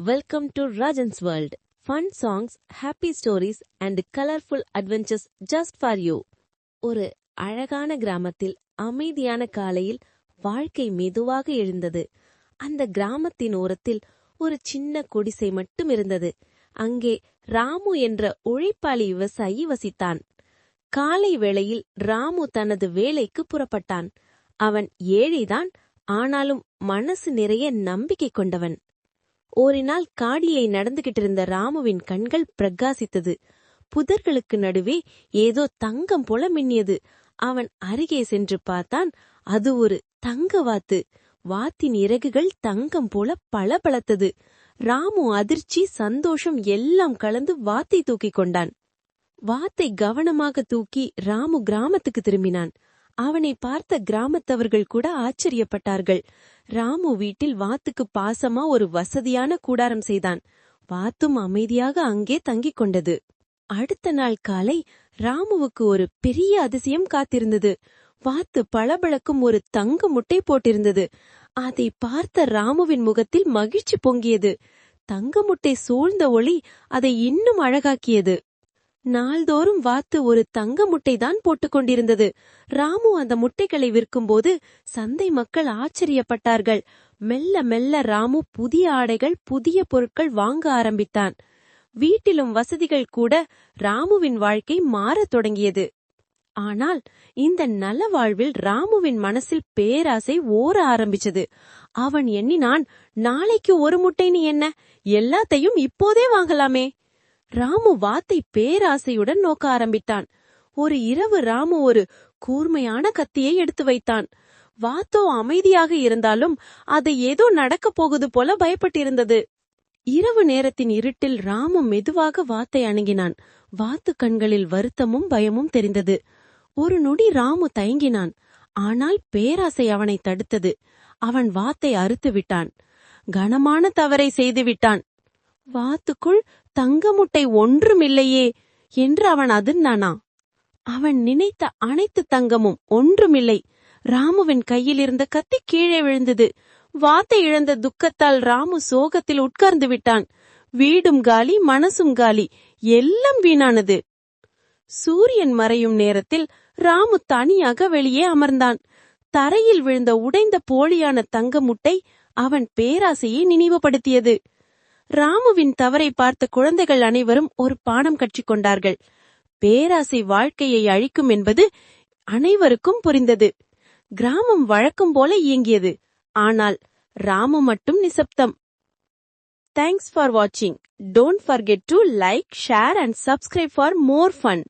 Welcome to Rajan's World. Fun songs, happy stories and colorful adventures just for you. ஒரு அழகான கிராமத்தில் அமைதியான காலையில் வாழ்க்கை மெதுவாக எழுந்தது. அந்த கிராமத்தின் ஓரத்தில் ஒரு சின்ன குடிசை மட்டும் இருந்தது. அங்கே ராமு என்ற உழைப்பாளி விவசாயி வசித்தான். காலை வேளையில் ராமு தனது வேலைக்கு புறப்பட்டான். அவன் ஏழைதான் ஆனாலும் மனசு நிறைய நம்பிக்கை கொண்டவன். ஓரினால் நாள் காடியை நடந்துகிட்டு இருந்த ராமுவின் கண்கள் பிரகாசித்தது. புதர்களுக்கு நடுவே ஏதோ தங்கம் போல மின்னியது. அவன் அருகே சென்று பார்த்தான் அது ஒரு தங்க வாத்து. வாத்தின் இறகுகள் தங்கம் போல பளபளத்தது. ராமு அதிர்ச்சி சந்தோஷம் எல்லாம் கலந்து வாத்தை தூக்கிக் கொண்டான். வாத்தை கவனமாக தூக்கி ராமு கிராமத்துக்கு திரும்பினான். அவனை பார்த்த கிராமத்தவர்கள் கூட ஆச்சரியப்பட்டார்கள். ராமு வீட்டில் வாத்துக்கு பாசமா ஒரு வசதியான கூடாரம் செய்தான். வாத்தும் அமைதியாக அங்கே தங்கிக் கொண்டது. அடுத்த நாள் காலை ராமுவுக்கு ஒரு பெரிய அதிசயம் காத்திருந்தது. வாத்து பளபளக்கும் ஒரு தங்க முட்டை போட்டிருந்தது. அதை பார்த்த ராமுவின் முகத்தில் மகிழ்ச்சி பொங்கியது. தங்க முட்டை சூழ்ந்த ஒளி அதை இன்னும் அழகாக்கியது. நாள்தோறும் வாத்து ஒரு தங்க முட்டை தான் போட்டுக் கொண்டிருந்தது. ராமு அந்த முட்டைகளை விற்கும்போது சந்தை மக்கள் ஆச்சரியப்பட்டார்கள். மெல்ல மெல்ல ராமு புதிய ஆடைகள் புதிய பொருட்கள் வாங்க ஆரம்பித்தான். வீட்டிலும் வசதிகள் கூட ராமுவின் வாழ்க்கை மாறத் தொடங்கியது. ஆனால் இந்த நல வாழ்வில் ராமுவின் மனசில் பேராசை ஓர ஆரம்பிச்சது. அவன் எண்ணினான் நாளைக்கு ஒரு முட்டைன்னு என்ன? எல்லாத்தையும் இப்போதே வாங்கலாமே! ராமு வாத்தை பேராசையுடன் நோக்க ஆரம்பித்தான். ஒரு இரவு ராமு ஒரு கூர்மையான கத்தியை எடுத்து வைத்தான். வாத்தோ அமைதியாக இருந்தாலும் அது ஏதோ நடக்கப் போகுது போல பயப்பட்டிருந்தது. இரவு நேரத்தின் இருட்டில் ராமு மெதுவாக வாத்தை அணுகினான். வாத்து கண்களில் வருத்தமும் பயமும் தெரிந்தது. ஒரு நொடி ராமு தயங்கினான். ஆனால் பேராசை அவனை தடுத்தது. அவன் வாத்தை அறுத்து விட்டான். கனமான தவறை செய்து விட்டான். வாத்துக்குள் தங்க முட்டை ஒன்றுமில்லையே என்று அவன் அதிர்ந்தானா? அவன் நினைத்த அனைத்து தங்கமும் ஒன்றுமில்லை. ராமுவின் கையில் இருந்த கத்தி கீழே விழுந்தது. வாத்தை இழந்த துக்கத்தால் ராமு சோகத்தில் உட்கார்ந்து விட்டான். வீடும் காலி மனசும் காலி எல்லாம் வீணானது. சூரியன் மறையும் நேரத்தில் ராமு தனியாக வெளியே அமர்ந்தான். தரையில் விழுந்த உடைந்த போலியான தங்க முட்டை அவன் பேராசையை நினைவுபடுத்தியது. ராமுவின் தவறை பார்த்த குழந்தைகள் அனைவரும் ஒரு பாடம் கற்றுக்கொண்டார்கள் பேராசை வாழ்க்கையை அழிக்கும் என்பது அனைவருக்கும் புரிந்தது. கிராமம் வழக்கம் போல இயங்கியது. ஆனால் ராமு மட்டும் நிசப்தம். தேங்க்ஸ் ஃபார் வாட்சிங் don't forget to like share and subscribe for more fun